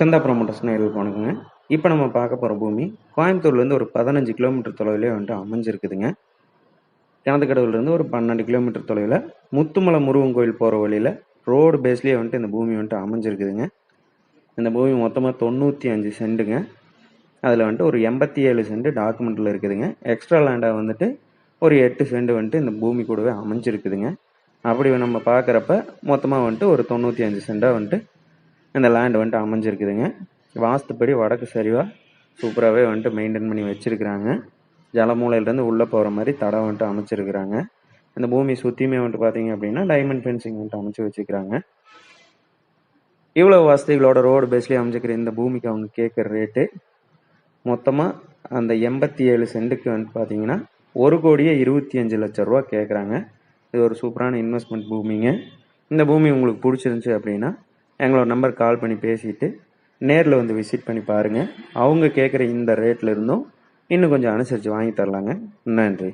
கந்தா promoters நேரில் வணக்கங்க இப்போ நம்ம பார்க்க போகிற பூமி கோயம்புத்தூர்லேருந்து ஒரு பதினஞ்சு கிலோமீட்டர் தொலைவிலே வந்துட்டு அமைஞ்சிருக்குதுங்க. கிணத்துக்கடவுலேருந்து ஒரு பன்னெண்டு கிலோமீட்டர் தொலைவில் முத்துமலை முருகன் கோயில் போகிற வழியில் ரோடு பேஸ்லேயே வந்துட்டு இந்த பூமி வந்துட்டு அமைஞ்சிருக்குதுங்க. இந்த பூமி மொத்தமாக தொண்ணூற்றி அஞ்சு சென்ட்டுங்க அதில் வந்துட்டு ஒரு எண்பத்தி ஏழு சென்ட் டாக்குமெண்ட்டில் இருக்குதுங்க. எக்ஸ்ட்ரா லேண்டாக வந்துட்டு ஒரு எட்டு சென்ட் வந்துட்டு இந்த பூமி கூடவே அமைஞ்சிருக்குதுங்க. அப்படி நம்ம பார்க்குறப்ப மொத்தமாக வந்துட்டு ஒரு தொண்ணூற்றி அஞ்சு சென்டாக வந்துட்டு இந்த லேண்ட் வந்துட்டு அமைஞ்சிருக்குதுங்க. வாஸ்துப்படி வடக்கு சரிவாக சூப்பராகவே வந்துட்டு மெயின்டைன் பண்ணி வச்சுருக்குறாங்க. ஜலமூலையிலேருந்து உள்ளே போகிற மாதிரி தடம் வந்துட்டு அமைச்சிருக்கிறாங்க. இந்த பூமி சுற்றியுமே வந்துட்டு பார்த்தீங்க அப்படின்னா டைமண்ட் ஃபென்சிங் வந்துட்டு அமைச்சு வச்சுக்கிறாங்க இவ்வளோ வசதிகளோட ரோடு பேஸ்லேயே அமைச்சிக்கிற இந்த பூமிக்கு அவங்க கேட்குற ரேட்டு மொத்தமாக அந்த எண்பத்தி ஏழு சென்ட்டுக்கு வந்துட்டு பார்த்தீங்கன்னா ஒரு கோடியே இருபத்தி அஞ்சு லட்ச ரூபா கேட்குறாங்க இது ஒரு சூப்பரான இன்வெஸ்ட்மெண்ட் பூமிங்க. இந்த பூமி உங்களுக்கு பிடிச்சிருந்துச்சி அப்படின்னா எங்களோட நம்பர் கால் பண்ணி பேசிட்டு நேரில் வந்து விசிட் பண்ணி பாருங்கள் அவங்க கேட்குற இந்த ரேட்டில் இருந்தும் இன்னும் கொஞ்சம் அனுசரித்து வாங்கி தரலாங்க. நன்றி.